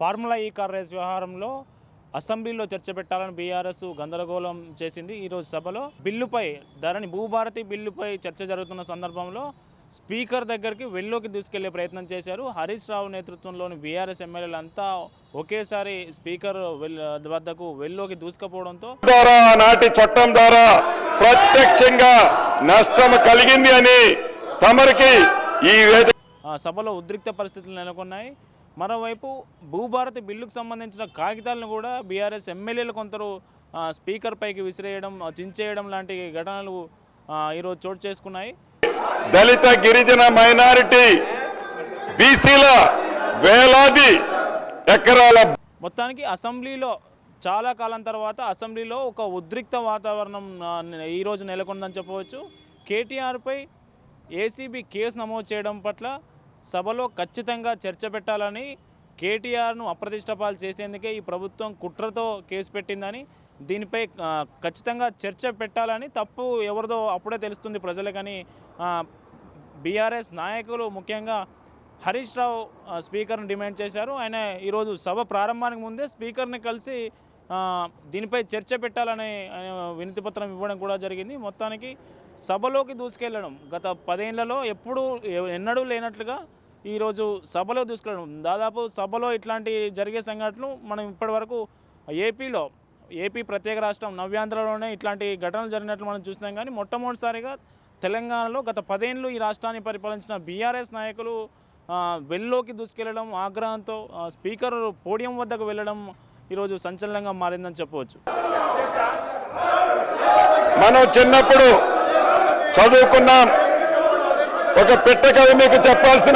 Formula ఈ car race వ్యవహారంలో అసెంబ్లీలో చర్చ పెట్టాలని బీఆర్ఎస్ గందరగోళం చేసింది ఈరోజు సభలో. బిల్లుపై ధరణి భూభారతి బిల్లుపై చర్చ జరుగుతున్న సందర్భంలో స్పీకర్ దగ్గరికి వెల్లోకి తీసుకెళ్ళే ప్రయత్నం చేశారు. హరీష్ రావు నేతృత్వంలోని బీఆర్ఎస్ ఎమ్మెల్యేలు అంతా ఒకేసారి స్పీకర్ వద్దకు వెల్లోకి దూసుకుపోవడంతో ద్వారా నాటి చట్టం ద్వారా ప్రత్యక్షంగా నష్టం కలిగింది అని తమరికి ఈ సభలో ఉద్రిక్త పరిస్థితులు నెలకొన్నాయి. మరోవైపు భూభారతి బిల్లుకు సంబంధించిన కాగితాలను కూడా బీఆర్ఎస్ ఎమ్మెల్యేలు కొందరు స్పీకర్ పైకి విసిరేయడం చించేయడం లాంటి ఘటనలు ఈరోజు చోటు చేసుకున్నాయి. దళిత గిరిజన మైనారిటీ బీసీల వేలాది ఎకరాల మొత్తానికి అసెంబ్లీలో చాలా కాలం తర్వాత అసెంబ్లీలో ఒక ఉద్రిక్త వాతావరణం ఈరోజు నెలకొందని చెప్పవచ్చు. కేటీఆర్పై ఏసీబీ కేసు నమోదు చేయడం పట్ల సభలో ఖచ్చితంగా చర్చ పెట్టాలని కేటీఆర్ను అప్రతిష్టపాలు చేసేందుకే ఈ ప్రభుత్వం కుట్రతో కేసు పెట్టిందని దీనిపై ఖచ్చితంగా చర్చ పెట్టాలని తప్పు ఎవరిదో అప్పుడే తెలుస్తుంది ప్రజలకని బీఆర్ఎస్ నాయకులు ముఖ్యంగా హరీష్ రావు స్పీకర్ను డిమాండ్ చేశారు. ఆయన ఈరోజు సభ ప్రారంభానికి ముందే స్పీకర్ని కలిసి దీనిపై చర్చ పెట్టాలని వినతి పత్రం ఇవ్వడం కూడా జరిగింది. మొత్తానికి సభలోకి దూసుకెళ్ళడం గత పదేళ్ళలో ఎప్పుడూ ఎన్నడూ లేనట్లుగా ఈరోజు సభలో దూసుకెళ్ళడం. దాదాపు సభలో ఇట్లాంటి జరిగే సంఘటనలు మనం ఇప్పటివరకు ఏపీలో ఏపీ ప్రత్యేక రాష్ట్రం నవ్యాంధ్రలోనే ఇట్లాంటి ఘటనలు జరిగినట్లు మనం చూస్తున్నాం. కానీ మొట్టమొదటిసారిగా తెలంగాణలో గత పదేళ్ళు ఈ రాష్ట్రాన్ని పరిపాలించిన బీఆర్ఎస్ నాయకులు వెల్లోకి దూసుకెళ్ళడం ఆగ్రహంతో స్పీకర్ పోడియం వద్దకు వెళ్ళడం ఈరోజు సంచలనంగా మారిందని చెప్పవచ్చు. మనం చిన్నప్పుడు చదువుకున్నాం. ఒక పెట్ట కవి మీకు చెప్పాల్సిన